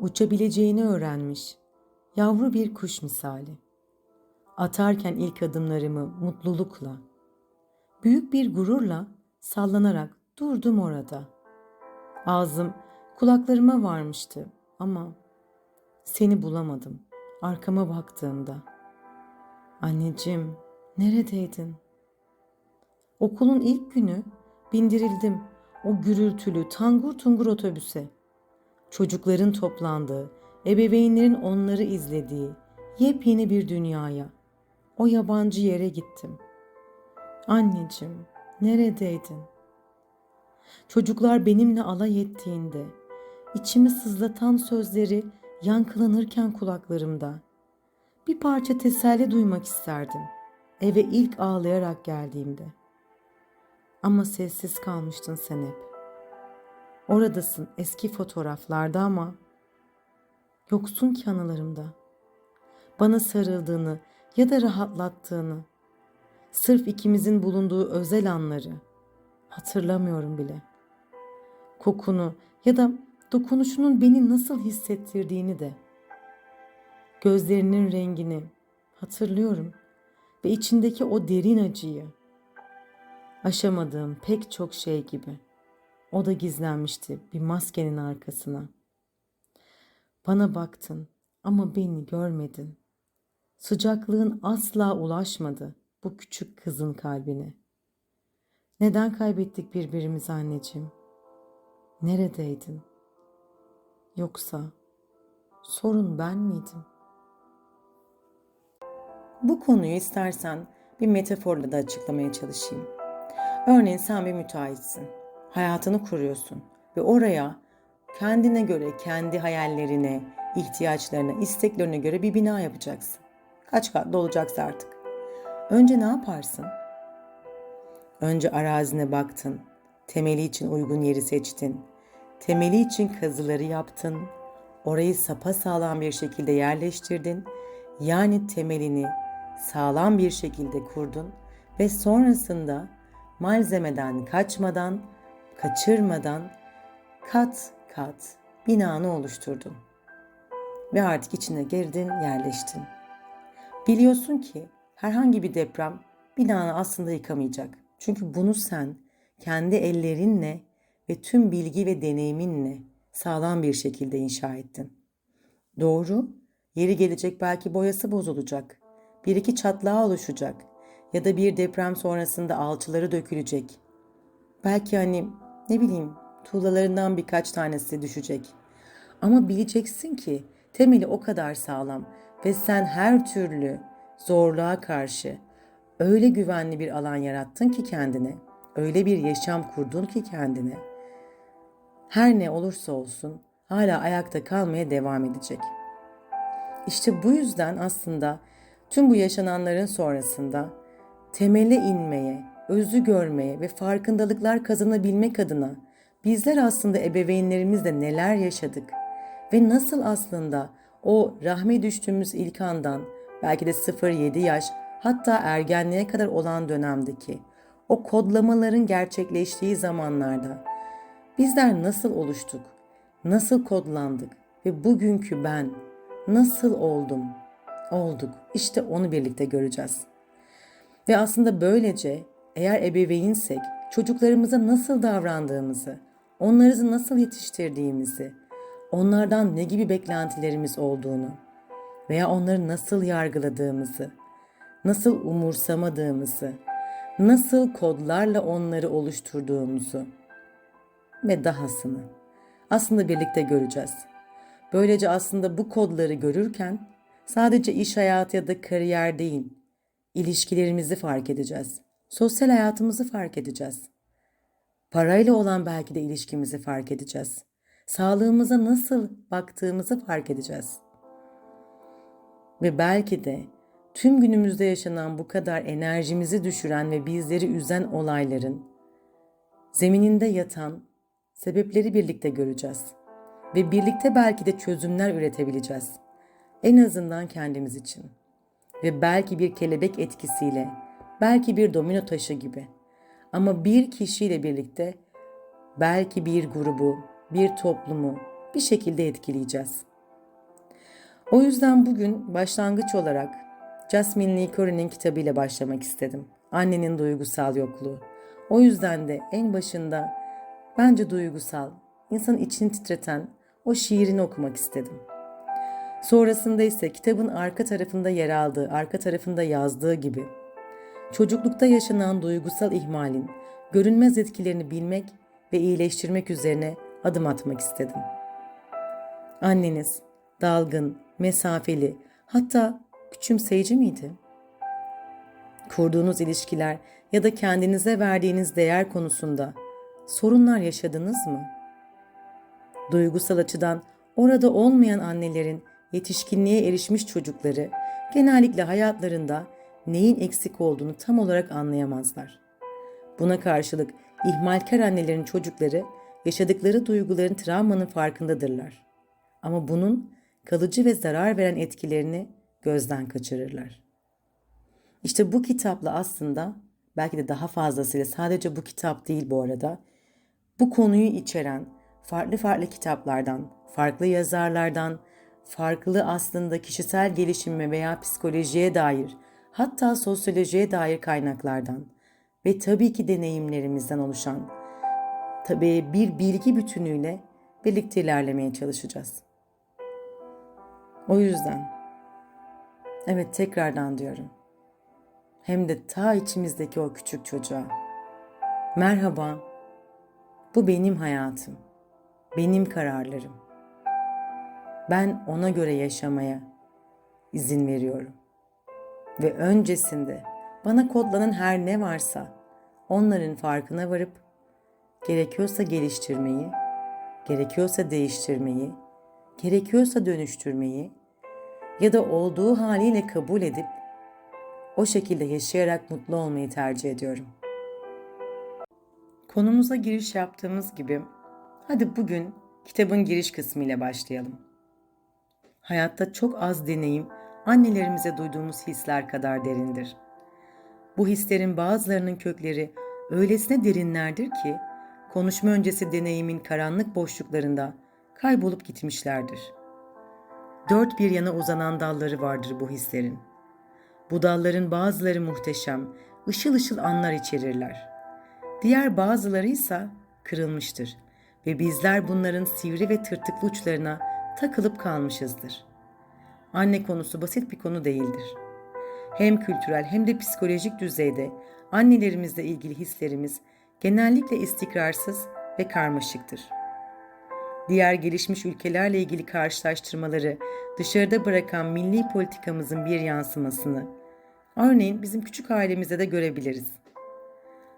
Uçabileceğini öğrenmiş. Yavru bir kuş misali. Atarken ilk adımlarımı mutlulukla, büyük bir gururla sallanarak durdum orada. Ağzım kulaklarıma varmıştı ama seni bulamadım arkama baktığımda. Anneciğim, neredeydin? Okulun ilk günü bindirildim o gürültülü tangur tungur otobüse. Çocukların toplandığı, ebeveynlerin onları izlediği yepyeni bir dünyaya, o yabancı yere gittim. Anneciğim, neredeydin? Çocuklar benimle alay ettiğinde, içimi sızlatan sözleri yankılanırken kulaklarımda, bir parça teselli duymak isterdim eve ilk ağlayarak geldiğimde. Ama sessiz kalmıştın sen hep. Oradasın eski fotoğraflarda ama yoksun ki anılarımda. Bana sarıldığını ya da rahatlattığını, sırf ikimizin bulunduğu özel anları hatırlamıyorum bile. Kokunu ya da dokunuşunun beni nasıl hissettirdiğini de. Gözlerinin rengini hatırlıyorum ve içindeki o derin acıyı. Aşamadığım pek çok şey gibi. O da gizlenmişti bir maskenin arkasına. Bana baktın ama beni görmedin. Sıcaklığın asla ulaşmadı bu küçük kızın kalbine. Neden kaybettik birbirimizi anneciğim? Neredeydin? Yoksa sorun ben miydim? Bu konuyu istersen bir metaforla da açıklamaya çalışayım. Örneğin sen bir müteahhitsin. Hayatını kuruyorsun ve oraya kendine göre, kendi hayallerine, ihtiyaçlarına, isteklerine göre bir bina yapacaksın. Kaç katlı olacaksa artık. Önce ne yaparsın? Önce arazine baktın. Temeli için uygun yeri seçtin. Temeli için kazıları yaptın. Orayı sapa sağlam bir şekilde yerleştirdin. Yani temelini sağlam bir şekilde kurdun ve sonrasında malzemeden kaçmadan, kaçırmadan kat kat binanı oluşturdun. Ve artık içine girdin, yerleştin. Biliyorsun ki herhangi bir deprem binanı aslında yıkamayacak. Çünkü bunu sen kendi ellerinle ve tüm bilgi ve deneyiminle sağlam bir şekilde inşa ettin. Doğru, yeri gelecek belki boyası bozulacak, bir iki çatlağı oluşacak ya da bir deprem sonrasında alçıları dökülecek. Belki hani ne bileyim tuğlalarından birkaç tanesi düşecek. Ama bileceksin ki temeli o kadar sağlam ve sen her türlü zorluğa karşı öyle güvenli bir alan yarattın ki kendine, öyle bir yaşam kurdun ki kendine. Her ne olursa olsun hala ayakta kalmaya devam edecek. İşte bu yüzden aslında tüm bu yaşananların sonrasında temele inmeye, özü görmeye ve farkındalıklar kazanabilmek adına bizler aslında ebeveynlerimizle neler yaşadık ve nasıl aslında o rahme düştüğümüz ilk andan belki de 0-7 yaş hatta ergenliğe kadar olan dönemdeki o kodlamaların gerçekleştiği zamanlarda bizler nasıl oluştuk, nasıl kodlandık ve bugünkü ben nasıl oldum, olduk. İşte onu birlikte göreceğiz. Ve aslında böylece eğer ebeveynsek çocuklarımıza nasıl davrandığımızı, onları nasıl yetiştirdiğimizi, onlardan ne gibi beklentilerimiz olduğunu veya onları nasıl yargıladığımızı, nasıl umursamadığımızı, nasıl kodlarla onları oluşturduğumuzu ve dahasını aslında birlikte göreceğiz. Böylece aslında bu kodları görürken sadece iş hayatı ya da kariyer değil, ilişkilerimizi fark edeceğiz. Sosyal hayatımızı fark edeceğiz. Parayla olan belki de ilişkimizi fark edeceğiz. Sağlığımıza nasıl baktığımızı fark edeceğiz. Ve belki de tüm günümüzde yaşanan bu kadar enerjimizi düşüren ve bizleri üzen olayların zemininde yatan sebepleri birlikte göreceğiz ve birlikte belki de çözümler üretebileceğiz. En azından kendimiz için. Ve belki bir kelebek etkisiyle, belki bir domino taşı gibi. Ama bir kişiyle birlikte belki bir grubu, bir toplumu, bir şekilde etkileyeceğiz. O yüzden bugün başlangıç olarak Jasmine Lee Curry'nin kitabıyla başlamak istedim. Annenin duygusal yokluğu. O yüzden de en başında bence duygusal, insanın içini titreten o şiirini okumak istedim. Sonrasında ise kitabın arka tarafında yer aldığı, arka tarafında yazdığı gibi çocuklukta yaşanan duygusal ihmalin görünmez etkilerini bilmek ve iyileştirmek üzerine adım atmak istedim. Anneniz dalgın, mesafeli, hatta küçümseyici miydi? Kurduğunuz ilişkiler ya da kendinize verdiğiniz değer konusunda sorunlar yaşadınız mı? Duygusal açıdan orada olmayan annelerin yetişkinliğe erişmiş çocukları genellikle hayatlarında neyin eksik olduğunu tam olarak anlayamazlar. Buna karşılık ihmalkar annelerin çocukları yaşadıkları duyguların travmanın farkındadırlar. Ama bunun kalıcı ve zarar veren etkilerini gözden kaçırırlar. İşte bu kitapla aslında belki de daha fazlasıyla sadece bu kitap değil bu arada bu konuyu içeren farklı farklı kitaplardan, farklı yazarlardan, farklı aslında kişisel gelişime veya psikolojiye dair, hatta sosyolojiye dair kaynaklardan ve tabii ki deneyimlerimizden oluşan tabii bir bilgi bütünüyle birlikte ilerlemeye çalışacağız. O yüzden evet tekrardan diyorum. Hem de ta içimizdeki o küçük çocuğa. Merhaba. Bu benim hayatım. Benim kararlarım. Ben ona göre yaşamaya izin veriyorum. Ve öncesinde bana kodlanan her ne varsa onların farkına varıp gerekiyorsa geliştirmeyi, gerekiyorsa değiştirmeyi, gerekiyorsa dönüştürmeyi ya da olduğu haliyle kabul edip o şekilde yaşayarak mutlu olmayı tercih ediyorum. Konumuza giriş yaptığımız gibi hadi bugün kitabın giriş kısmı ile başlayalım. Hayatta çok az deneyim annelerimize duyduğumuz hisler kadar derindir. Bu hislerin bazılarının kökleri öylesine derinlerdir ki konuşma öncesi deneyimin karanlık boşluklarında kaybolup gitmişlerdir. Dört bir yana uzanan dalları vardır bu hislerin. Bu dalların bazıları muhteşem, ışıl ışıl anlar içerirler. Diğer bazıları ise kırılmıştır ve bizler bunların sivri ve tırtıklı uçlarına takılıp kalmışızdır. Anne konusu basit bir konu değildir. Hem kültürel hem de psikolojik düzeyde annelerimizle ilgili hislerimiz genellikle istikrarsız ve karmaşıktır. Diğer gelişmiş ülkelerle ilgili karşılaştırmaları dışarıda bırakan milli politikamızın bir yansımasını örneğin bizim küçük ailemizde de görebiliriz.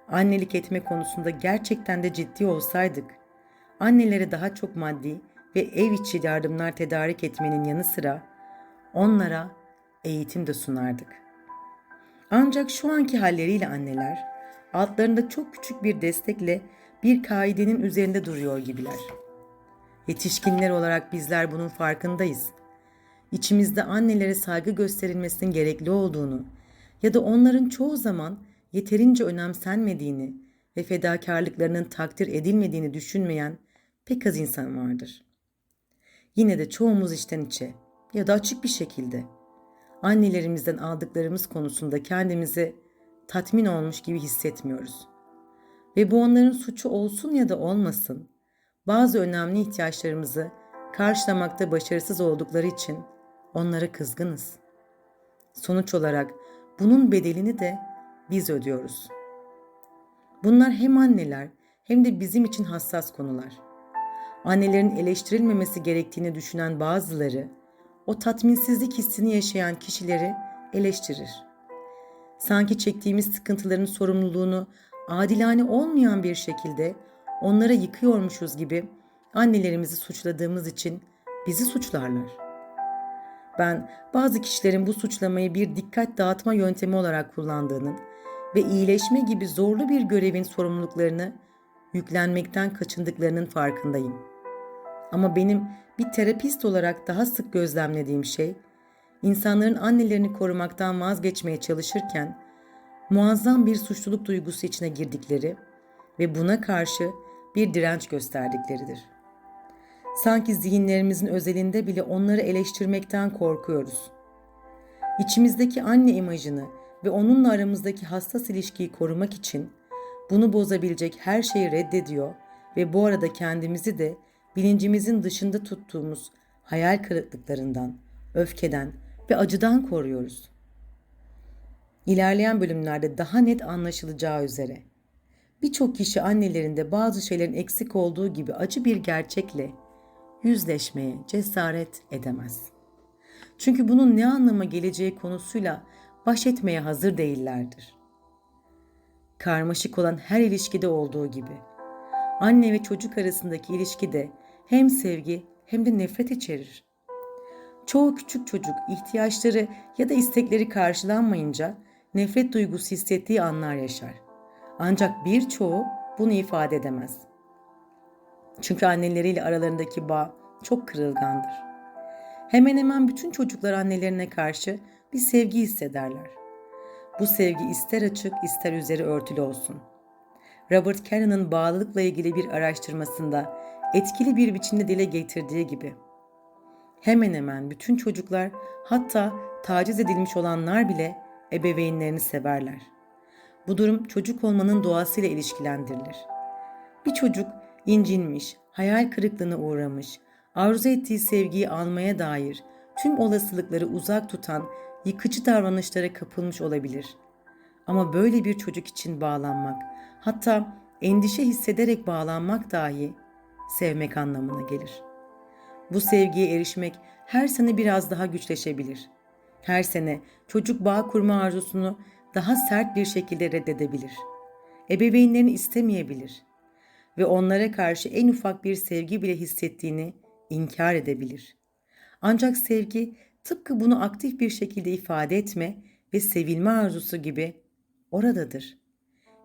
Annelik etme konusunda gerçekten de ciddi olsaydık, annelere daha çok maddi ve ev içi yardımlar tedarik etmenin yanı sıra onlara eğitim de sunardık. Ancak şu anki halleriyle anneler altlarında çok küçük bir destekle bir kaidenin üzerinde duruyor gibiler. Yetişkinler olarak bizler bunun farkındayız. İçimizde annelere saygı gösterilmesinin gerekli olduğunu ya da onların çoğu zaman yeterince önemsenmediğini ve fedakarlıklarının takdir edilmediğini düşünmeyen pek az insan vardır. Yine de çoğumuz içten içe ya da açık bir şekilde annelerimizden aldıklarımız konusunda kendimizi tatmin olmuş gibi hissetmiyoruz. Ve bu onların suçu olsun ya da olmasın, bazı önemli ihtiyaçlarımızı karşılamakta başarısız oldukları için onlara kızgınız. Sonuç olarak bunun bedelini de biz ödüyoruz. Bunlar hem anneler hem de bizim için hassas konular. Annelerin eleştirilmemesi gerektiğini düşünen bazıları o tatminsizlik hissini yaşayan kişileri eleştirir. Sanki çektiğimiz sıkıntıların sorumluluğunu adilane olmayan bir şekilde onlara yıkıyormuşuz gibi annelerimizi suçladığımız için bizi suçlarlar. Ben bazı kişilerin bu suçlamayı bir dikkat dağıtma yöntemi olarak kullandığının ve iyileşme gibi zorlu bir görevin sorumluluklarını yüklenmekten kaçındıklarının farkındayım. Ama benim bir terapist olarak daha sık gözlemlediğim şey, insanların annelerini korumaktan vazgeçmeye çalışırken muazzam bir suçluluk duygusu içine girdikleri ve buna karşı bir direnç gösterdikleridir. Sanki zihinlerimizin özelinde bile onları eleştirmekten korkuyoruz. İçimizdeki anne imajını ve onunla aramızdaki hassas ilişkiyi korumak için bunu bozabilecek her şeyi reddediyor ve bu arada kendimizi de bilincimizin dışında tuttuğumuz hayal kırıklıklarından, öfkeden ve acıdan koruyoruz. İlerleyen bölümlerde daha net anlaşılacağı üzere birçok kişi annelerinde bazı şeylerin eksik olduğu gibi acı bir gerçekle yüzleşmeye cesaret edemez. Çünkü bunun ne anlama geleceği konusuyla baş etmeye hazır değillerdir. Karmaşık olan her ilişkide olduğu gibi anne ve çocuk arasındaki ilişkide hem sevgi hem de nefret içerir. Çoğu küçük çocuk ihtiyaçları ya da istekleri karşılanmayınca nefret duygusu hissettiği anlar yaşar. Ancak birçoğu bunu ifade edemez. Çünkü anneleriyle aralarındaki bağ çok kırılgandır. Hemen hemen bütün çocuklar annelerine karşı bir sevgi hissederler. Bu sevgi ister açık ister üzeri örtülü olsun. Robert Cannon'ın bağlılıkla ilgili bir araştırmasında etkili bir biçimde dile getirdiği gibi hemen hemen bütün çocuklar hatta taciz edilmiş olanlar bile ebeveynlerini severler. Bu durum çocuk olmanın doğasıyla ilişkilendirilir. Bir çocuk incinmiş, hayal kırıklığına uğramış, arzu ettiği sevgiyi almaya dair tüm olasılıkları uzak tutan yıkıcı davranışlara kapılmış olabilir. Ama böyle bir çocuk için bağlanmak, hatta endişe hissederek bağlanmak dahi sevmek anlamına gelir. Bu sevgiye erişmek her sene biraz daha güçleşebilir. Her sene çocuk bağ kurma arzusunu daha sert bir şekilde reddedebilir. Ebeveynlerini istemeyebilir ve onlara karşı en ufak bir sevgi bile hissettiğini inkar edebilir. Ancak sevgi tıpkı bunu aktif bir şekilde ifade etme ve sevilme arzusu gibi oradadır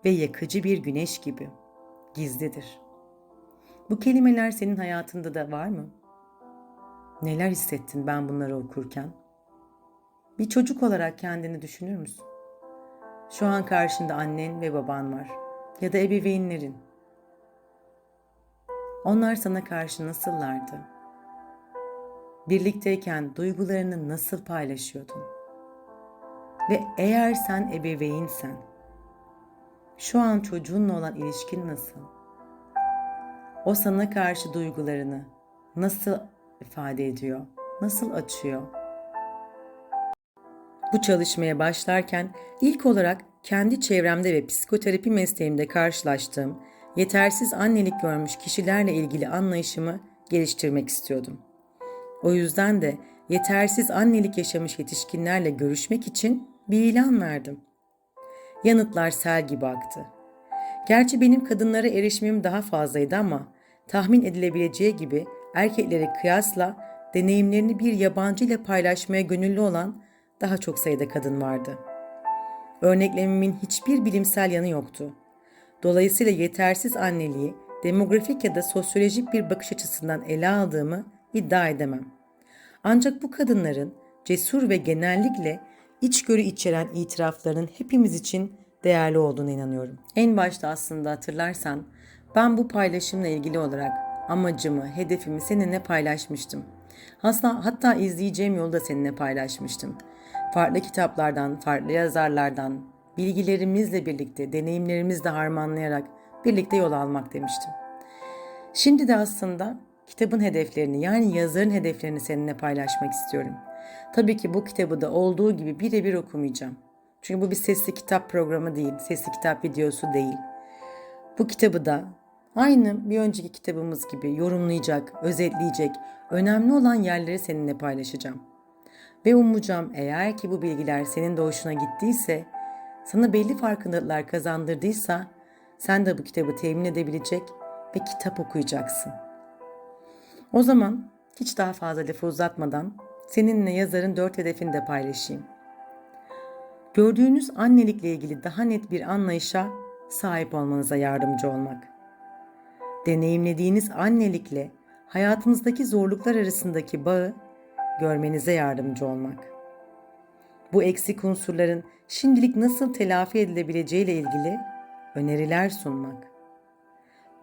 ve yakıcı bir güneş gibi gizlidir. Bu kelimeler senin hayatında da var mı? Neler hissettin ben bunları okurken? Bir çocuk olarak kendini düşünür müsün? Şu an karşında annen ve baban var ya da ebeveynlerin. Onlar sana karşı nasıllardı? Birlikteyken duygularını nasıl paylaşıyordun? Ve eğer sen ebeveynsen, şu an çocuğunla olan ilişkin nasıl? O sana karşı duygularını nasıl ifade ediyor? Nasıl açıyor? Bu çalışmaya başlarken ilk olarak kendi çevremde ve psikoterapi mesleğimde karşılaştığım yetersiz annelik görmüş kişilerle ilgili anlayışımı geliştirmek istiyordum. O yüzden de yetersiz annelik yaşamış yetişkinlerle görüşmek için bir ilan verdim. Yanıtlar sel gibi aktı. Gerçi benim kadınlara erişimim daha fazlaydı ama tahmin edilebileceği gibi erkeklere kıyasla deneyimlerini bir yabancı ile paylaşmaya gönüllü olan daha çok sayıda kadın vardı. Örneklemimin hiçbir bilimsel yanı yoktu. Dolayısıyla yetersiz anneliği demografik ya da sosyolojik bir bakış açısından ele aldığımı iddia edemem. Ancak bu kadınların cesur ve genellikle içgörü içeren itiraflarının hepimiz için değerli olduğuna inanıyorum. En başta aslında hatırlarsan ben bu paylaşımla ilgili olarak amacımı, hedefimi seninle paylaşmıştım. Hatta, hatta izleyeceğim yolda seninle paylaşmıştım. Farklı kitaplardan, farklı yazarlardan, bilgilerimizle birlikte, deneyimlerimizle harmanlayarak birlikte yol almak demiştim. Şimdi de aslında kitabın hedeflerini yani yazarın hedeflerini seninle paylaşmak istiyorum. Tabii ki bu kitabı da olduğu gibi birebir okumayacağım. Çünkü bu bir sesli kitap programı değil, sesli kitap videosu değil. Bu kitabı da aynı bir önceki kitabımız gibi yorumlayacak, özetleyecek, önemli olan yerleri seninle paylaşacağım. Ve umacağım eğer ki bu bilgiler senin de hoşuna gittiyse, sana belli farkındalıklar kazandırdıysa, sen de bu kitabı temin edebilecek ve kitap okuyacaksın. O zaman hiç daha fazla lafı uzatmadan seninle yazarın dört hedefini de paylaşayım. Gördüğünüz annelikle ilgili daha net bir anlayışa sahip olmanıza yardımcı olmak. Deneyimlediğiniz annelikle hayatınızdaki zorluklar arasındaki bağı görmenize yardımcı olmak. Bu eksik unsurların şimdilik nasıl telafi edilebileceğiyle ilgili öneriler sunmak.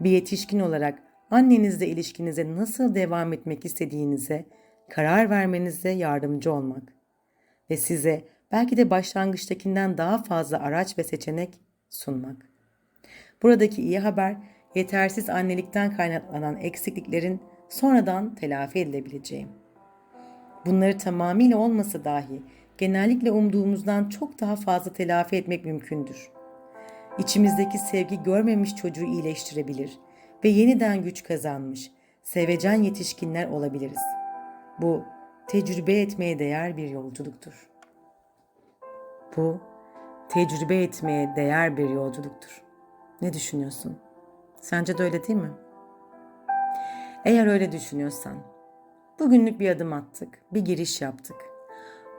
Bir yetişkin olarak annenizle ilişkinize nasıl devam etmek istediğinize karar vermenize yardımcı olmak ve size belki de başlangıçtakinden daha fazla araç ve seçenek sunmak. Buradaki iyi haber yetersiz annelikten kaynaklanan eksikliklerin sonradan telafi edilebileceği. Bunları tamamıyla olmasa dahi genellikle umduğumuzdan çok daha fazla telafi etmek mümkündür. İçimizdeki sevgi görmemiş çocuğu iyileştirebilir ve yeniden güç kazanmış, sevecen yetişkinler olabiliriz. Bu tecrübe etmeye değer bir yolculuktur. Bu tecrübe etmeye değer bir yolculuktur. Ne düşünüyorsun? Sence de öyle değil mi? Eğer öyle düşünüyorsan, bugünlük bir adım attık, bir giriş yaptık.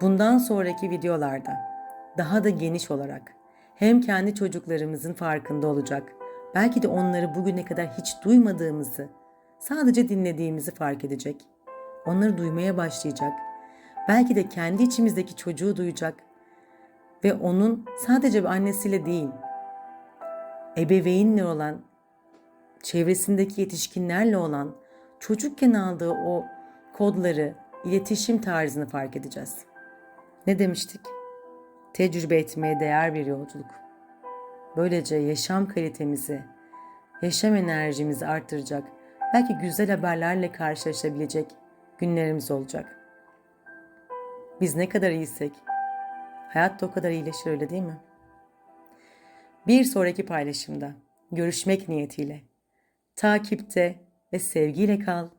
Bundan sonraki videolarda daha da geniş olarak hem kendi çocuklarımızın farkında olacak, belki de onları bugüne kadar hiç duymadığımızı, sadece dinlediğimizi fark edecek. Onları duymaya başlayacak. Belki de kendi içimizdeki çocuğu duyacak ve onun sadece bir annesiyle değil, ebeveynle olan, çevresindeki yetişkinlerle olan, çocukken aldığı o kodları, iletişim tarzını fark edeceğiz. Ne demiştik? Tecrübe etmeye değer bir yolculuk. Böylece yaşam kalitemizi, yaşam enerjimizi arttıracak, belki güzel haberlerle karşılaşabilecek günlerimiz olacak. Biz ne kadar iyiysek, hayat da o kadar iyileşir öyle değil mi? Bir sonraki paylaşımda görüşmek niyetiyle takipte ve sevgiyle kal.